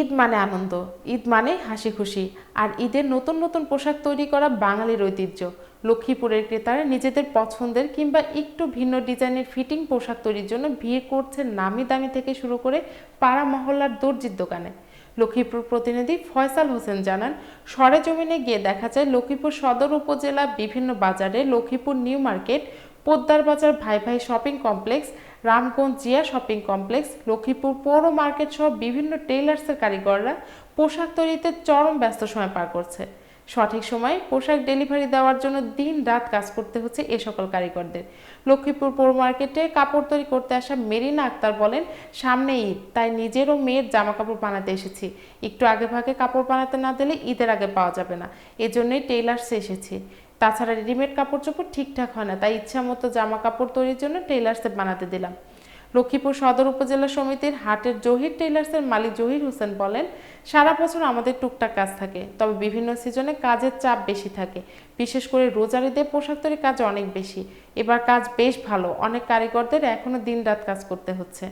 ঈদ মানে আনন্দ, ঈদ মানে হাসি খুশি, আর ঈদের নতুন নতুন পোশাক তৈরি করা বাঙালির ঐতিহ্য। লক্ষ্মীপুরের ক্রেতারা নিজেদের পছন্দের কিংবা একটু ভিন্ন ডিজাইনের ফিটিং পোশাক তৈরির জন্য ভিড় করছেন নামি দামি থেকে শুরু করে পাড়া মহল্লার দর্জির দোকানে। লক্ষ্মীপুর প্রতিনিধি ফয়সাল হোসেন জানান, সরেজমিনে গিয়ে দেখা যায় লক্ষ্মীপুর সদর উপজেলা বিভিন্ন বাজারে Lakshmipur new market Poddar Bazar Bhai Bhai shopping complex, Ramganj Zia shopping complex, Lakshmipur পৌর মার্কেট সহ বিভিন্ন টেইলার্সের কারিগররা পোশাক তৈরিতে চরম ব্যস্ত সময় পার করছে। সঠিক সময়ে পোশাক ডেলিভারি দেওয়ার জন্য দিন রাত কাজ করতে হচ্ছে এ সকল কারিগরদের। লক্ষ্মীপুর পৌর মার্কেটে কাপড় তৈরি করতে আসা মেরিনা আক্তার বলেন, সামনে ঈদ, তাই নিজেরও মেয়ের জামা কাপড় বানাতে এসেছি। একটু আগে ভাগে কাপড় বানাতে না দিলে ঈদের আগে পাওয়া যাবে না। এজন্যই টেইলার্সে এসেছি। তাছাড়া রেডিমেড কাপড় চোপড় ঠিকঠাক হয় না, তাই ইচ্ছা মতো জামা কাপড় তৈরির জন্য টেইলার্সে বানাতে দিলাম। লক্ষ্মীপুর সদর উপজেলা সমিতির হাটের জহির টেইলার্সের মালিক জহির হোসেন বলেন, সারা বছর আমাদের টুকটাক কাজ থাকে, তবে বিভিন্ন সিজনে কাজের চাপ বেশি থাকে। বিশেষ করে রোজার ঈদে পোশাক তৈরির কাজ অনেক বেশি। এবার কাজ বেশ ভালো, অনেক কারিগরদের এখনও দিন রাত কাজ করতে হচ্ছে।